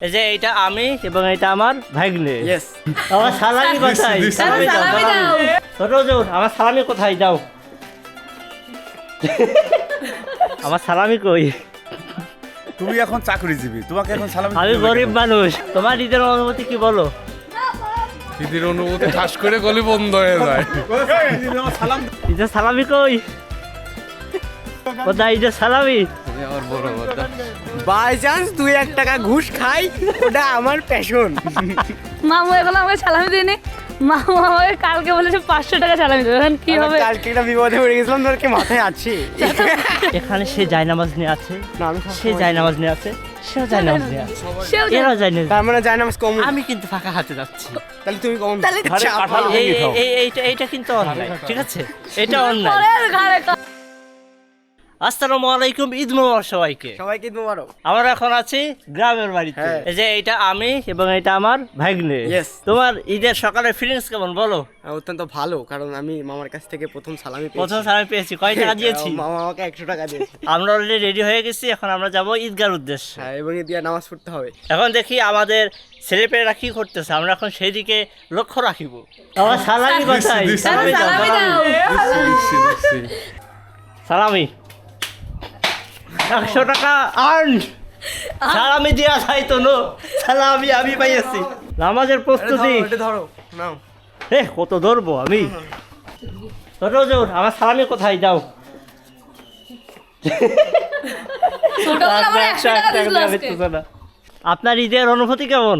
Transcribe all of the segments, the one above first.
এই যে এইটা আমি এবং এটা আমার ভাগ্নে। আমার সালামি কোথায়? সালামি দাও। ছোট আমার সালামি কোথায়? দাও আমার সালামি কই? তুমি এখন চাকরিজীবী তোমাকে এখন সালাম আমি গরিব মানুষ তোমার ঈদের অনুভূতি কি বলো? ঈদের অনুভূতি ঠাস করে গলি বন্ধ হয়ে যায়। ঈদের সালামি কই? কোথায় ঈদের সালামি? আমার বড় কথা। বাই চান্স দুই এক টাকা ঘুষ খাই ওটা আমার প্যাশন মামু এখন আমাকে সালামি দিইনি মামু আমাকে কালকে বলেছে পাঁচশো টাকা সালামি দেবে। এখন কি হবে? কালকে একটা বিপদে পড়ে গেছিলাম তোর কি মাথায় আছে। এখানে সে জায়নামাজ নিয়ে আছে। সে জায়নামাজ নিয়ে আছে। সেও জায়নামাজ নিয়ে আছে। সেও। এরাও জানে তার মানে যায় না কম আমি কিন্তু ফাঁকা হাতে যাচ্ছি। তাহলে তুমি কম তাহলে এইটা এইটা কিন্তু অন্যায় ঠিক আছে? এটা অন্যায়। আসসালামু আলাইকুম ঈদ মোবারক সবাইকে। সবাইকে ঈদ মোবারক। আমরা এখন আছি গ্রামের বাড়িতে। হ্যাঁ। এই যে এইটা আমি এবং এটা আমার ভাগ্নে। তোমার ঈদের সকালের ফিলিংস কেমন বলো? অত্যন্ত ভালো কারণ আমি মামার কাছ থেকে প্রথম সালামি পেয়েছি। প্রথম সালামি পেয়েছি কয় টাকা দিয়েছি? মামা আমাকে একশো টাকা দিয়েছে। আমরা অলরেডি রেডি হয়ে গেছি এখন আমরা যাব ঈদগার উদ্দেশ্যে। হ্যাঁ এবং দিয়ে নামাজ পড়তে হবে। এখন দেখি আমাদের ছেলেপেলেরা কি করতেছে আমরা এখন সেই দিকে লক্ষ্য রাখিব। আমার সালামি কোথায় দিছি, সালামি সালামি সালামি। সালামি। একশো টাকা আর্ন সালামি দেওয়া যাইতো নো? সালামি আমি পাইয়াছি। নামাজের প্রস্তুতি। ধরো নাও। এ কত ধরবো আমি? আমার সালামি কোথায়? যাও। আজকে। আপনার ঈদের অনুভূতি কেমন?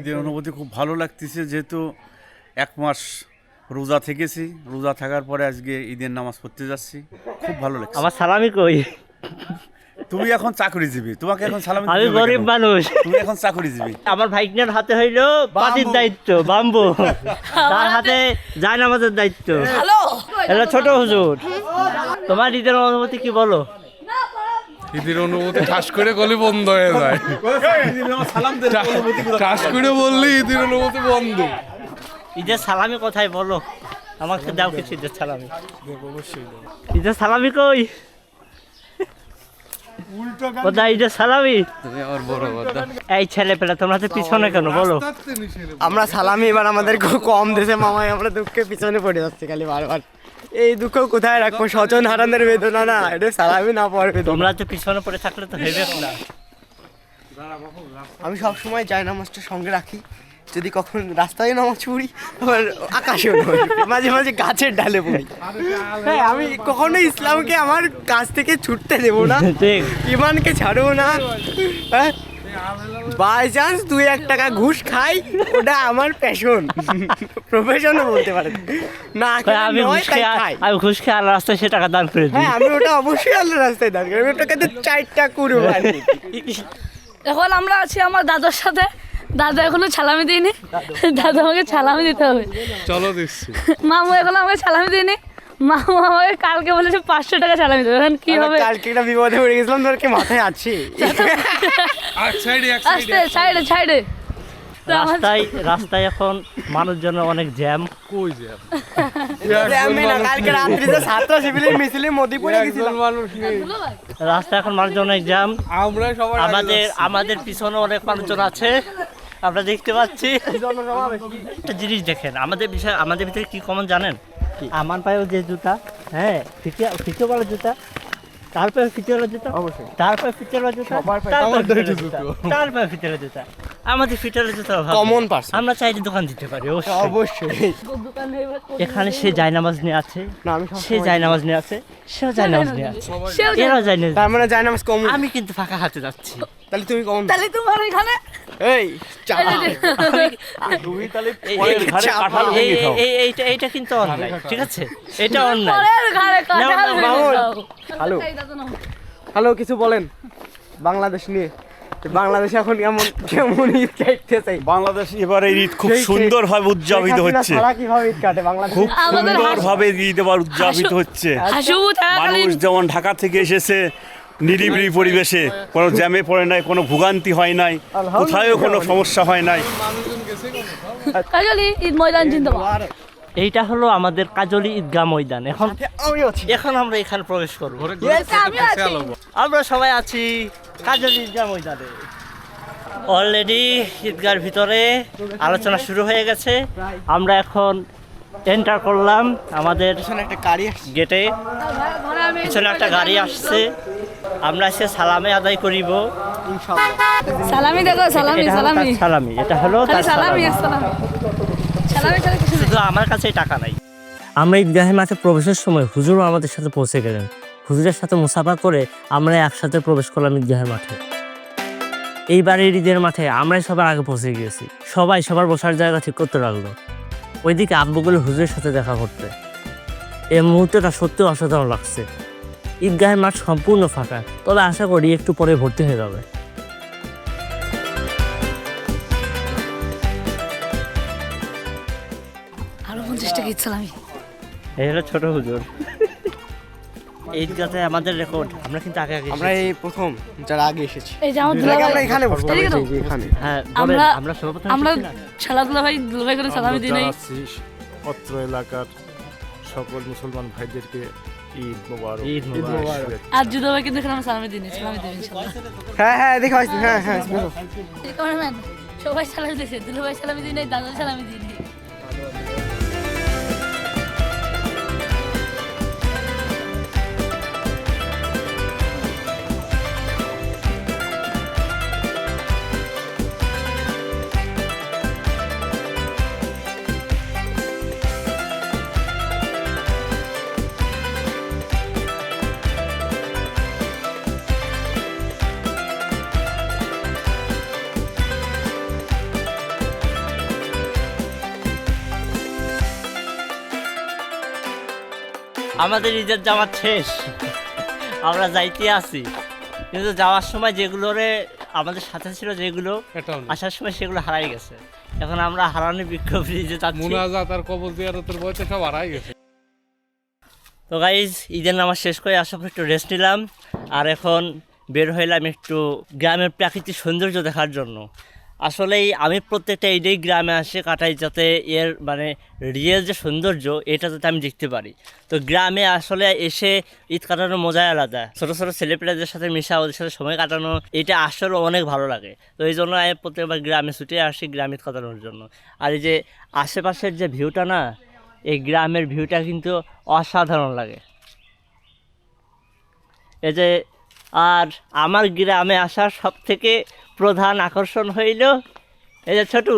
ঈদের অনুভূতি খুব ভালো লাগতেছে যেহেতু এক মাস রোজা থেকেছি। রোজা থাকার পরে আজকে ঈদের নামাজ পড়তে যাচ্ছি। খুব ভালো লাগছে। আমার সালামি কই? তুমি এখন চাকরিজীবী তোমাকে এখন সালাম আমি গরিব মানুষ। তুমি এখন চাকরিজীবী। আমার ভাইকনের হাতে হইল পাতির দায়িত্ব বাম্বু। তার হাতে জায়নামাজের দায়িত্ব। হ্যালো। হ্যালো ছোট হুজুর। তোমার ঈদের অনুভূতি কি বলো? ঈদের অনুভূতি ঠাস করে গলি বন্ধ হয়ে যায়। সালাম ঠাস করে বললে ঈদের অনুভূতি বন্ধ। ঈদের সালামি কোথায় বলো? আমাকে দাও কিছু ঈদের সালামি। ঈদের সালামি কই? কোথায় ঈদের সালামি। তুমি আমার বড় কথা এই ছেলে পেলে তোমরা তো পিছনে কেন বলো। আমরা সালামি এবার আমাদের খুব কম দেশে মামাই আমরা দুঃখে পিছনে পড়ে যাচ্ছি খালি বারবার। এই দুঃখ কোথায় রাখব? স্বজন হারানোর বেদনা না এটা সালামি না পড়বে তোমরা তো পিছনে পড়ে থাকলে তো হেবে না। আমি সব সময় যাই নামাজটা সঙ্গে রাখি। যদি কখন রাস্তায় নামাজ পড়ি আবার আকাশেও। মাঝে মাঝে গাছের ডালে পড়ি। হ্যাঁ আমি কখনো ইসলামকে আমার কাছ থেকে ছুটতে দেবো না ইমানকে ছাড়বো না। হ্যাঁ বাই চান্স দুই এক টাকা ঘুষ খাই ওটা আমার প্যাশন প্রফেশনও বলতে পারেন। না আমি ঘুষ খাই। আমি ঘুষ খেয়ে আল্লাহ রাস্তায় সে টাকা দান করে দিই। হ্যাঁ আমি ওটা অবশ্যই আল্লাহ রাস্তায় দান করি। আমি ওটাকে তো চারটা করব। এখন আমরা আছি আমার দাদার সাথে। দাদা এখনও সালামি দিইনি দাদা আমাকে সালামি দিতে হবে। চলো দিচ্ছি মামু এখনও আমাকে সালামি দিইনি মামু আমাকে কালকে বলেছে পাঁচশো টাকা সালামি দেবে। এখন কি হবে? কালকে একটা বিপদে পড়ে গেছিলাম তোর কি মাথায় আছি। আস্তে সাইডে। সাইডে রাস্তায় রাস্তায় এখন মানুষজনের অনেক জ্যাম। কই যে আমি না কালকে রাত্রিতে ছাত্র শিবিরের মিছিলে মোদি পড়ে গেছিলাম। মানুষ নেই। রাস্তায় এখন মানুষজন অনেক জ্যাম। আমরা সবাই আমাদের আমাদের পিছনে অনেক মানুষজন আছে। আমরা দেখতে পাচ্ছি। একটা জিনিস দেখেন আমাদের বিষয় আমাদের ভিতরে কি কমন জানেন? আমার পায়েও যে জুতা হ্যাঁ ফিচিয়া ফিচো বলার জুতা তারপরে ফিতেওয়ালা জুতা অবশ্যই। তারপরে ফিতেওয়ালা জুতা তারপরে পায়ে জুতা। তারপরে পায়ে জুতা। আমাদের অভাব নেই। Common আমরা চাইলে দোকান দিতে পারি অবশ্যই। অবশ্যই। এখানে সে জায়নামাজ নিয়ে আছে না আমি সব সে জায়নামাজ নিয়ে আছে সেও জায়নামাজ নিয়ে আছে। এরাও জানে। তার মানে যায় নামাজ কম আমি কিন্তু ফাঁকা হাতে যাচ্ছি। তাহলে তুমি কম তাহলে তোমার এখানে? এই তুমি তাহলে এইটা এইটা কিন্তু অন্যায় ঠিক আছে? এটা। দাও। হ্যালো। হ্যালো কিছু বলেন। বাংলাদেশ নিয়ে। বাংলাদেশ এখন কেমন কেমন ঈদ কাটতে চাই বাংলাদেশ এবারে ঈদ খুব সুন্দরভাবে উদযাপিত হচ্ছে। কীভাবে ঈদ কাটে বাংলাদেশ? খুব সুন্দরভাবে ঈদ এবার উদযাপিত হচ্ছে। মানুষ যেমন ঢাকা থেকে এসেছে নিরিবিলি পরিবেশে কোনো জ্যামে পড়ে নাই কোনো ভোগান্তি হয় নাই কোথায়ও কোনো সমস্যা হয় নাই। ঈদ ময়দান জিন্দাবাদ। এইটা হলো আমাদের কাজলি ঈদগাহ ময়দান। এখন আমি আছি। এখন আমরা এখানে প্রবেশ করব। আমরা সবাই আছি। কাজলি ঈদগাহ ময়দানে। অলরেডি ঈদগার ভিতরে আলোচনা শুরু হয়ে গেছে। আমরা এখন এন্টার করলাম আমাদের একটা গাড়ি গেটে পিছনে একটা গাড়ি আসছে। আমরা সে সালামে আদায় করিব। ইনশাআল্লাহ। সালামি দেখো সালামি এটা হলো তার সালামি। সালামি এটা হলো তার সালামি শুধু আমার কাছে টাকা নাই। আমরা ঈদগাহের মাঠে প্রবেশের সময় হুজুরও আমাদের সাথে পৌঁছে গেলেন। হুজুরের সাথে মুসাফা করে আমরা একসাথে প্রবেশ করলাম ঈদগাহের মাঠে। এইবারের ঈদের মাঠে আমরাই সবার আগে পৌঁছে গিয়েছি। সবাই সবার বসার জায়গা ঠিক করতে লাগল ওইদিকে আব্বুগুলো হুজুরের সাথে দেখা করতে। এই মুহূর্তটা সত্যি অসাধারণ লাগছে। ঈদগাহের মাঠ সম্পূর্ণ ফাঁকা। তবে আশা করি একটু পরে ভর্তি হয়ে যাবে। আরও পঞ্চাশ টাকা ঈদ সালামি এই ছোট হুজুর। ঈদগাতে আমাদের রেকর্ড আমরা কিন্তু আগে আগে আমরা এই প্রথম যারা আগে এসেছি। এই যে আমার এর আমরা এখানে। যে এখানে। হ্যাঁ আমরা আমরা সর্বপ্রথম আমরা দুলাভাই করে সালামি দিই নাই। অত্র এলাকার সকল মুসলমান ভাইদেরকে ঈদ মোবারক ঈদ মোবারক। শুভেচ্ছা। আর জুদা কিন্তু এখানে আমরা সালামি দিই নাই সালামি দেবেন ইনশাল্লাহ হ্যাঁ হ্যাঁ দেখা হ্যাঁ হ্যাঁ সবাই সালামি দিয়েছে দুলাভাই সালামি দিই নাই দাদা সালামি দিই আমাদের ঈদের জামাত শেষ। আমরা যাইতে আছি। কিন্তু যাওয়ার সময় যেগুলোরে আমাদের সাথে ছিল যেগুলো আসার সময় সেগুলো হারাই গেছে। এখন আমরা হারানো বিক্ষোভ যে মুনাজাত আর কবর জিয়ারতের বয়সে সব হারাই গেছে। তো গাইজ ঈদের নামাজ শেষ করে আসার পর একটু রেস্ট নিলাম। আর এখন বের হইলাম একটু গ্রামের প্রাকৃতিক সৌন্দর্য দেখার জন্য। আসলেই আমি প্রত্যেকটা ঈদেই গ্রামে আসে কাটাই যাতে এর মানে রিয়েল যে সৌন্দর্য, এটা যাতে আমি দেখতে পারি। তো গ্রামে আসলে এসে ঈদ কাটানোর মজাই আলাদা। ছোটো ছোটো ছেলেপেলেদের সাথে মিশা, ওদের সাথে সময় কাটানো, এটা আসলে অনেক ভালো লাগে। তো এই জন্য আমি প্রত্যেকবার গ্রামে ছুটে আসি গ্রামে ঈদ কাটানোর জন্য। আর এই যে আশেপাশের যে ভিউটা না, এই গ্রামের ভিউটা কিন্তু অসাধারণ লাগে। এই যে, আর আমার গ্রামে আসার সব থেকে প্রধান আকর্ষণ হইল এই যে ছোটু।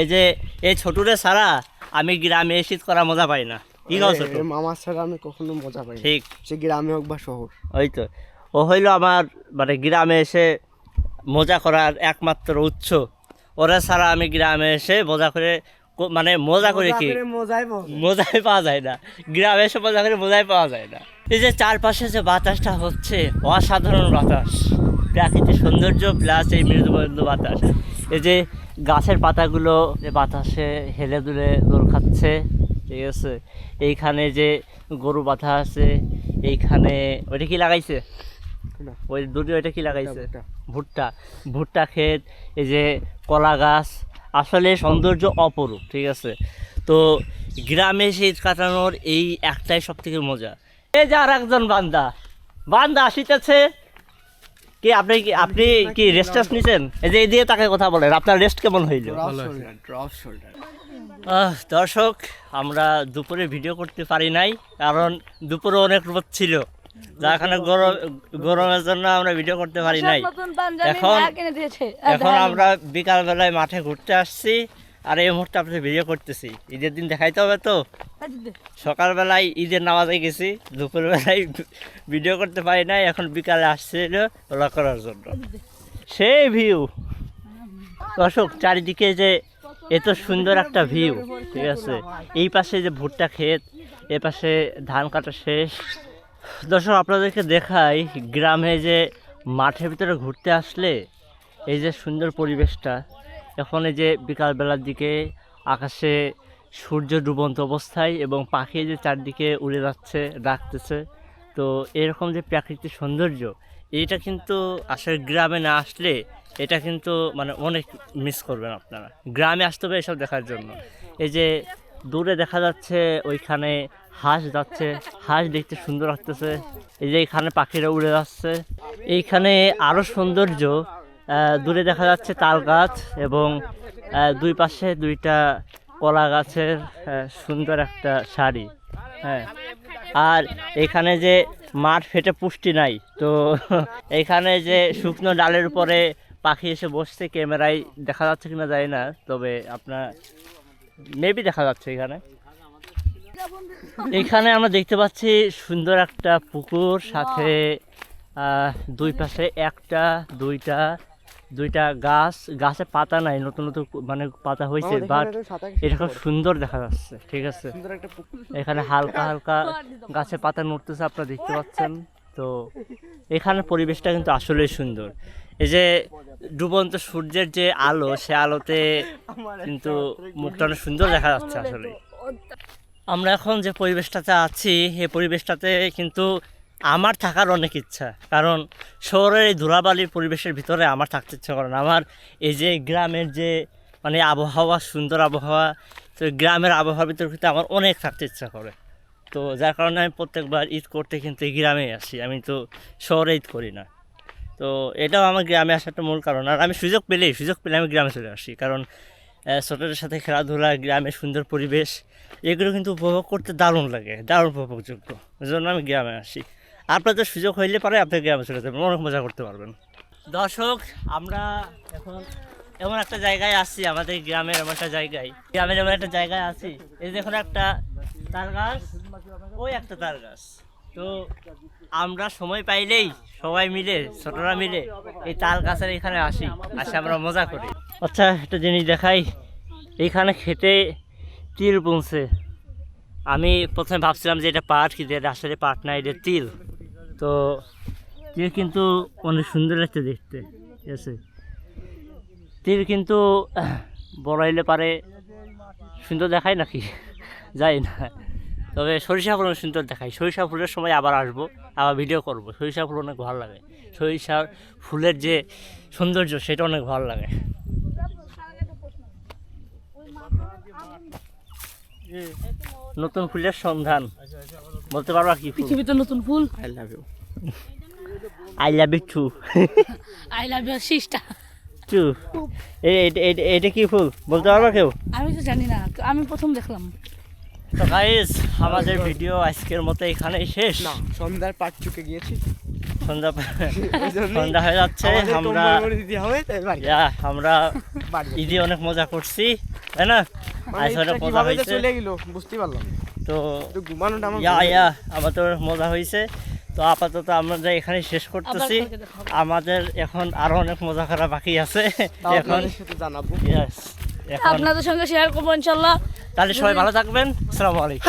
এই যে এই ছোটুরে ছাড়া আমি গ্রামে এসে করা মজা পাই না। কি গাও ছোটু? মামার ছাড়া আমি কখনো মজা পাই না। ঠিক। সে গ্রামে হোক বা শহর। ওই তো। ও হইল আমার মানে গ্রামে এসে মজা করার একমাত্র উৎস। ওরা ছাড়া আমি গ্রামে এসে মজা করে মানে মজা করে কি? মজাই মজাই পাওয়া যায় না। গ্রামে এসে মজা করে মজাই পাওয়া যায় না। এই যে চারপাশে যে বাতাসটা হচ্ছে অসাধারণ বাতাস। প্রাকৃতিক সৌন্দর্য প্লাস এই মৃদু মৃদু বাতাস। এই যে গাছের পাতাগুলো যে বাতাসে হেলে দুলে দোল খাচ্ছে ঠিক আছে? এইখানে যে গরু বাঁধা আছে এইখানে ওইটা কি লাগাইছে? ওই দুটো ওইটা কি লাগাইছে? ভুট্টা। ভুট্টা। ভুট্টা ক্ষেত এই যে কলা গাছ আসলে সৌন্দর্য অপরূপ ঠিক আছে? তো গ্রামে শীত কাটানোর এই একটাই সব থেকে মজা। এই যে আর একজন বান্দা। বান্দা আসিতেছে। কি আপনি কি আপনি কি রেস্ট টেস্ট নিছেন? এই যে এই দিয়ে তাকে কথা বলেন আপনার রেস্ট কেমন হইল? দর্শক আমরা দুপুরে ভিডিও করতে পারি নাই কারণ দুপুরে অনেক রোদ ছিল। যার গরম গরমের জন্য আমরা ভিডিও করতে পারি নাই। এখন- এখন আমরা বিকালবেলায় মাঠে ঘুরতে আসছি আর এই মুহূর্তে আপনাদের ভিডিও করতেছি। ঈদের দিন দেখাইতে হবে তো? সকালবেলায় ঈদের নামাজে গেছি দুপুরবেলায় ভিডিও করতে পারি নাই এখন বিকালে আসছিল ওলা করার জন্য। সেই ভিউ দর্শক চারিদিকে যে এত সুন্দর একটা ভিউ ঠিক আছে? এই পাশে যে ভুট্টা ক্ষেত এ পাশে ধান কাটা শেষ দর্শক, আপনাদেরকে দেখাই গ্রামে যে মাঠের ভিতরে ঘুরতে আসলে এই যে সুন্দর পরিবেশটা। এখন এই যে বিকালবেলার দিকে আকাশে সূর্য ডুবন্ত অবস্থায় এবং পাখি যে চারদিকে উড়ে যাচ্ছে, ডাকতেছে। তো এরকম যে প্রাকৃতিক সৌন্দর্য এইটা কিন্তু আসলে গ্রামে না আসলে এটা কিন্তু মানে অনেক মিস করবেন আপনারা। গ্রামে আসতে হবে এসব দেখার জন্য। এই যে দূরে দেখা যাচ্ছে ওইখানে হাঁস যাচ্ছে। হাঁস দেখতে সুন্দর লাগতেছে। এই যে এখানে পাখিরা উড়ে যাচ্ছে। এইখানে আরও সৌন্দর্য দূরে দেখা যাচ্ছে তাল গাছ এবং দুই পাশে দুইটা কলা গাছের সুন্দর একটা শাড়ি হ্যাঁ। আর এখানে যে মাঠ ফেটে পুষ্টি নাই, তো এখানে যে শুকনো ডালের উপরে পাখি এসে বসছে ক্যামেরায় দেখা যাচ্ছে কিনা যায় না, তবে আপনার মেবি দেখা যাচ্ছে এখানে। এখানে আমরা দেখতে পাচ্ছি সুন্দর একটা পুকুর সাথে দুই পাশে একটা দুইটা দুইটা গাছ। গাছে পাতা নাই নতুন নতুন মানে পাতা হয়েছে বাট এটা খুব সুন্দর দেখা যাচ্ছে ঠিক আছে? এখানে হালকা হালকা গাছে পাতা নড়তেছে আপনারা দেখতে পাচ্ছেন। তো এখানে পরিবেশটা কিন্তু আসলেই সুন্দর। এই যে ডুবন্ত সূর্যের যে আলো সে আলোতে কিন্তু মুখটা অনেক সুন্দর দেখা যাচ্ছে আসলে আমরা এখন যে পরিবেশটাতে আছি এই পরিবেশটাতে কিন্তু আমার থাকার অনেক ইচ্ছা। কারণ শহরের এই ধুলাবালির পরিবেশের ভিতরে আমার থাকতে ইচ্ছা করে না। আমার এই যে গ্রামের যে মানে আবহাওয়া, সুন্দর আবহাওয়া, তো গ্রামের আবহাওয়ার ভিতরে কিন্তু আমার অনেক থাকতে ইচ্ছা করে। তো যার কারণে আমি প্রত্যেকবার ঈদ করতে কিন্তু এই গ্রামেই আসি। আমি তো শহরে ঈদ করি না। তো এটাও আমার গ্রামে আসার একটা মূল কারণ। আর আমি সুযোগ পেলেই, সুযোগ পেলে আমি গ্রামে চলে আসি। কারণ ছোটদের সাথে খেলাধুলা, গ্রামের সুন্দর পরিবেশ, এগুলো কিন্তু উপভোগ করতে দারুণ লাগে, দারুণ উপভোগযোগ্য। ওই জন্য আমি গ্রামে আসি। আপনাদের সুযোগ হইলে পারে আপনি গ্রামে চলে যাবেন, অনেক মজা করতে পারবেন। দর্শক, আমরা এখন এমন একটা জায়গায় আছি আমাদের গ্রামের এমন একটা জায়গায়। গ্রামের এমন একটা জায়গায় আছি, এই দেখুন একটা তাল গাছ, ওই একটা তাল গাছ। তো আমরা সময় পাইলেই সবাই মিলে, ছোটরা মিলে এই তাল গাছের এখানে আসি, আসে আমরা মজা করি। আচ্ছা একটা জিনিস দেখাই। এইখানে খেতে তিল বুনছে আমি প্রথমে ভাবছিলাম যে এটা পাট কিন্তু এটা আসলে পাট না এটা তিল। তো তিল কিন্তু অনেক সুন্দর লাগছে দেখতে ঠিক আছে? তিল কিন্তু আহ, বড় হইলে পারে সুন্দর দেখায় নাকি? যাই না। তবে সরিষা ফুল অনেক সুন্দর দেখায়। সরিষা ফুলের সময় আবার আসব আবার ভিডিও করব। সরিষা ফুল অনেক ভালো লাগে। সরিষা ফুলের যে সৌন্দর্য সেটা অনেক ভালো লাগে। নতুন ফুলের সন্ধান। বলতে পারবা কি পৃথিবীতে নতুন ফুল? I love you I love you too I love you sister too এটা কি ফুল? বলতে পারবা কেউ? আমি তো জানি না। আমি প্রথম দেখলাম। তো গাইস আমাদের ভিডিও আজকের মতো এখানেই শেষ। না সন্ধ্যার পাট চুকে গিয়েছি। সন্ধ্যা সন্ধ্যা হয়ে যাচ্ছে আমরা আমরা ঈদে অনেক মজা করছি তাই না? মানে আজ অনেক মজা যে হয়েছে। চলে গেল বুঝতেই পারলাম তো ঘুমানোটা আমার ইয়া ইয়া আমাদের অনেক মজা হয়েছে। তো আপাতত আমরা এখানে শেষ করতেছি। আমাদের এখন আরও অনেক মজা করা বাকি আছে। এখন আপনাদের জানাব। আপনাদের সঙ্গে শেয়ার করব ইনশাল্লাহ। তাহলে সবাই ভালো থাকবেন। আসসালামু আলাইকুম।